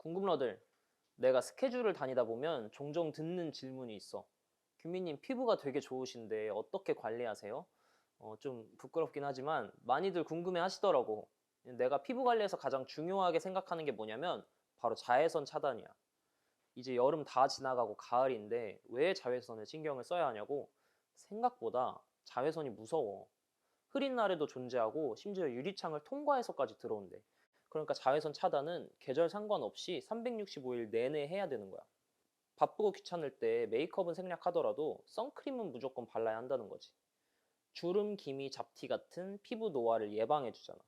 궁금러들, 내가 스케줄을 다니다 보면 종종 듣는 질문이 있어. 규민님 피부가 되게 좋으신데 어떻게 관리하세요? 어, 좀 부끄럽긴 하지만 많이들 궁금해 하시더라고. 내가 피부 관리에서 가장 중요하게 생각하는 게 뭐냐면 바로 자외선 차단이야. 이제 여름 다 지나가고 가을인데 왜 자외선에 신경을 써야 하냐고? 생각보다 자외선이 무서워. 흐린 날에도 존재하고 심지어 유리창을 통과해서까지 들어온대. 그러니까 자외선 차단은 계절 상관없이 365일 내내 해야 되는 거야. 바쁘고 귀찮을 때 메이크업은 생략하더라도 선크림은 무조건 발라야 한다는 거지. 주름, 기미, 잡티 같은 피부 노화를 예방해 주잖아.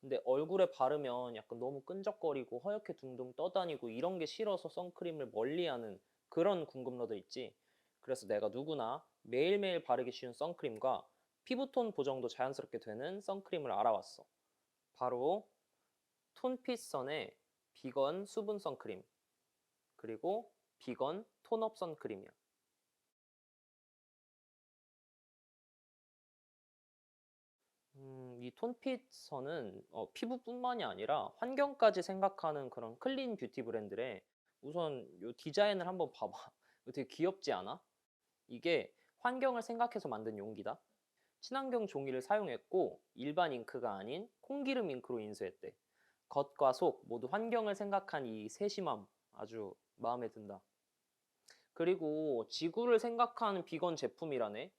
근데 얼굴에 바르면 약간 너무 끈적거리고 허옇게 둥둥 떠다니고 이런 게 싫어서 선크림을 멀리하는 그런 궁금러들 있지. 그래서 내가 누구나 매일매일 바르기 쉬운 선크림과 피부톤 보정도 자연스럽게 되는 선크림을 알아왔어. 바로 톤피선의 비건 수분 선크림 그리고 비건 톤업 선크림이야. 음, 이 톤핏선은 어, 피부뿐만이 아니라 환경까지 생각하는 그런 클린 뷰티 브랜드래. 우선 이 디자인을 한번 봐봐. 이거 되게 귀엽지 않아? 이게 환경을 생각해서 만든 용기다. 친환경 종이를 사용했고 일반 잉크가 아닌 콩기름 잉크로 인쇄했대. 겉과 속 모두 환경을 생각한 이 세심함 아주 마음에 든다. 그리고 지구를 생각하는 비건 제품이라네.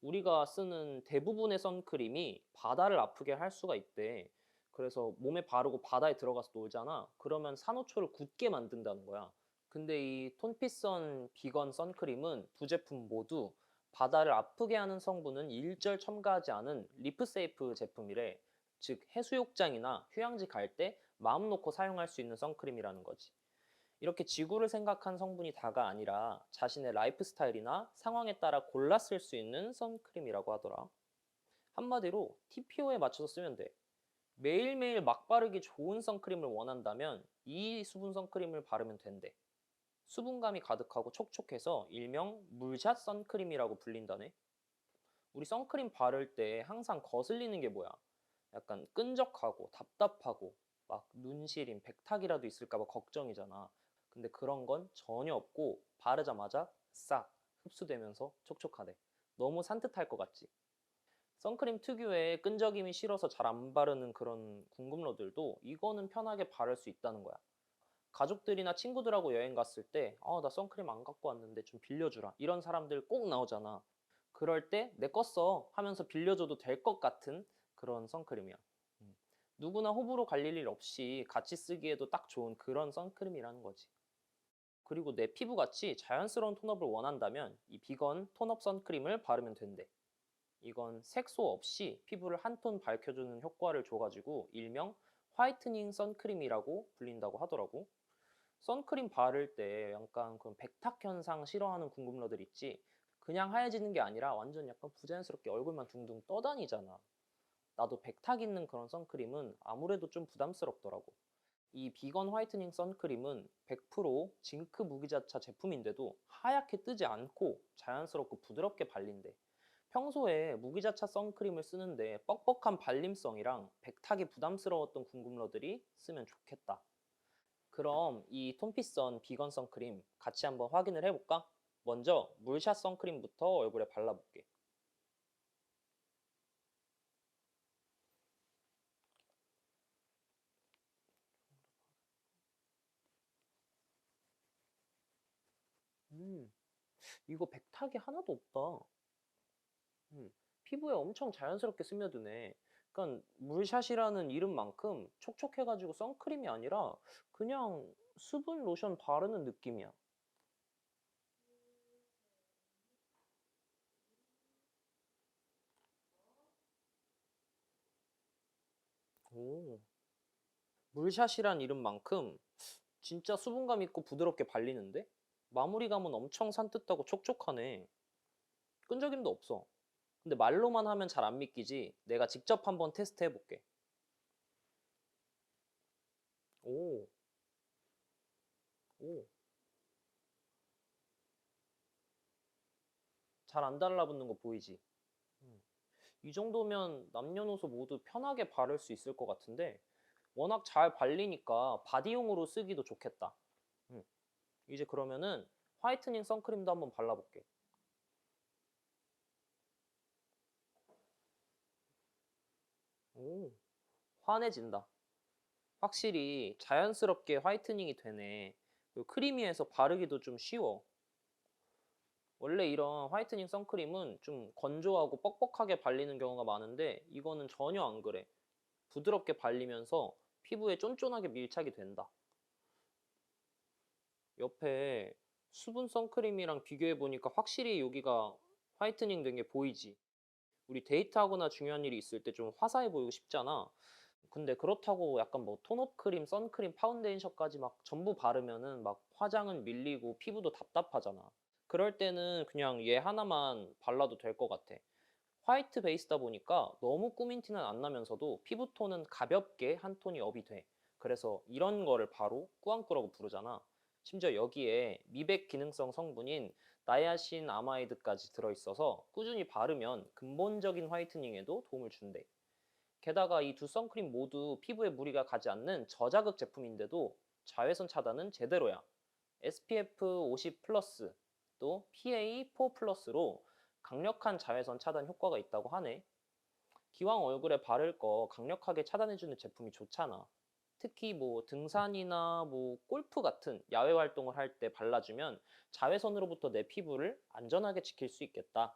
우리가 쓰는 대부분의 선크림이 바다를 아프게 할 수가 있대. 그래서 몸에 바르고 바다에 들어가서 놀잖아. 그러면 산호초를 굳게 만든다는 거야. 근데 이 톤피선 비건 선크림은 두 제품 모두 바다를 아프게 하는 성분은 일절 첨가하지 않은 리프세이프 제품이래. 즉 해수욕장이나 휴양지 갈 때 마음 놓고 사용할 수 있는 선크림이라는 거지. 이렇게 지구를 생각한 성분이 다가 아니라 자신의 라이프 스타일이나 상황에 따라 골라 쓸 수 있는 선크림이라고 하더라. 한마디로 TPO에 맞춰서 쓰면 돼. 매일매일 막 바르기 좋은 선크림을 원한다면 이 수분 선크림을 바르면 된대. 수분감이 가득하고 촉촉해서 일명 물샷 선크림이라고 불린다네. 우리 선크림 바를 때 항상 거슬리는 게 뭐야? 약간 끈적하고 답답하고 막 눈시림, 백탁이라도 있을까봐 걱정이잖아. 근데 그런 건 전혀 없고 바르자마자 싹 흡수되면서 촉촉하대. 너무 산뜻할 것 같지? 선크림 특유의 끈적임이 싫어서 잘 안 바르는 그런 궁금러들도 이거는 편하게 바를 수 있다는 거야. 가족들이나 친구들하고 여행 갔을 때, 아, 나 선크림 안 갖고 왔는데 좀 빌려주라. 이런 사람들 꼭 나오잖아. 그럴 때 내 거 써 하면서 빌려줘도 될 것 같은 그런 선크림이야. 음. 누구나 호불호 갈릴 일 없이 같이 쓰기에도 딱 좋은 그런 선크림이라는 거지. 그리고 내 피부같이 자연스러운 톤업을 원한다면 이 비건 톤업 선크림을 바르면 된대. 이건 색소 없이 피부를 한 톤 밝혀주는 효과를 줘가지고 일명 화이트닝 선크림이라고 불린다고 하더라고. 선크림 바를 때 약간 그런 백탁 현상 싫어하는 궁금러들 있지. 그냥 하얘지는 게 아니라 완전 약간 부자연스럽게 얼굴만 둥둥 떠다니잖아. 나도 백탁 있는 그런 선크림은 아무래도 좀 부담스럽더라고. 이 비건 화이트닝 선크림은 100% 징크 무기자차 제품인데도 하얗게 뜨지 않고 자연스럽고 부드럽게 발린대. 평소에 무기자차 선크림을 쓰는데 뻑뻑한 발림성이랑 백탁이 부담스러웠던 궁금러들이 쓰면 좋겠다. 그럼 이 톤피선 비건 선크림 같이 한번 확인을 해볼까? 먼저 물샷 선크림부터 얼굴에 발라볼게. 음, 이거 백탁이 하나도 없다. 음, 피부에 엄청 자연스럽게 스며드네. 그러니까 물샷이라는 이름만큼 촉촉해가지고 선크림이 아니라 그냥 수분 로션 바르는 느낌이야. 오, 물샷이란 이름만큼 진짜 수분감 있고 부드럽게 발리는데? 마무리감은 엄청 산뜻하고 촉촉하네. 끈적임도 없어. 근데 말로만 하면 잘 안 믿기지. 내가 직접 한번 테스트 해볼게. 오. 오. 잘 안 달라붙는 거 보이지? 음. 이 정도면 남녀노소 모두 편하게 바를 수 있을 것 같은데 워낙 잘 발리니까 바디용으로 쓰기도 좋겠다. 음. 이제 그러면은 화이트닝 선크림도 한번 발라볼게. 오, 환해진다. 확실히 자연스럽게 화이트닝이 되네. 그리고 크리미해서 바르기도 좀 쉬워. 원래 이런 화이트닝 선크림은 좀 건조하고 뻑뻑하게 발리는 경우가 많은데 이거는 전혀 안 그래. 부드럽게 발리면서 피부에 쫀쫀하게 밀착이 된다. 옆에 수분 선크림이랑 비교해 보니까 확실히 여기가 화이트닝 된 게 보이지. 우리 데이트하거나 중요한 일이 있을 때 좀 화사해 보이고 싶잖아. 근데 그렇다고 약간 뭐 톤업 크림, 선크림, 파운데이션까지 막 전부 바르면은 막 화장은 밀리고 피부도 답답하잖아. 그럴 때는 그냥 얘 하나만 발라도 될 것 같아. 화이트 베이스다 보니까 너무 꾸민 티는 안 나면서도 피부톤은 가볍게 한 톤이 업이 돼. 그래서 이런 거를 바로 꾸안꾸라고 부르잖아. 심지어 여기에 미백 기능성 성분인 나야신 아마이드까지 들어있어서 꾸준히 바르면 근본적인 화이트닝에도 도움을 준대. 게다가 이 두 선크림 모두 피부에 무리가 가지 않는 저자극 제품인데도 자외선 차단은 제대로야. SPF 50 플러스 또 PA4 플러스로 강력한 자외선 차단 효과가 있다고 하네. 기왕 얼굴에 바를 거 강력하게 차단해주는 제품이 좋잖아. 특히 뭐 등산이나 뭐 골프 같은 야외 활동을 할 때 발라주면 자외선으로부터 내 피부를 안전하게 지킬 수 있겠다.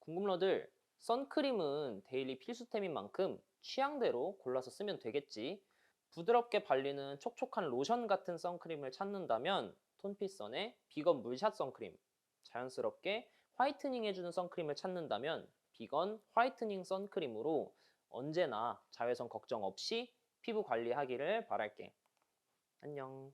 궁금러들, 선크림은 데일리 필수템인 만큼 취향대로 골라서 쓰면 되겠지. 부드럽게 발리는 촉촉한 로션 같은 선크림을 찾는다면 톤피선의 비건 물샷 선크림, 자연스럽게 화이트닝 해주는 선크림을 찾는다면 비건 화이트닝 선크림으로 언제나 자외선 걱정 없이 피부 관리하기를 바랄게. 안녕.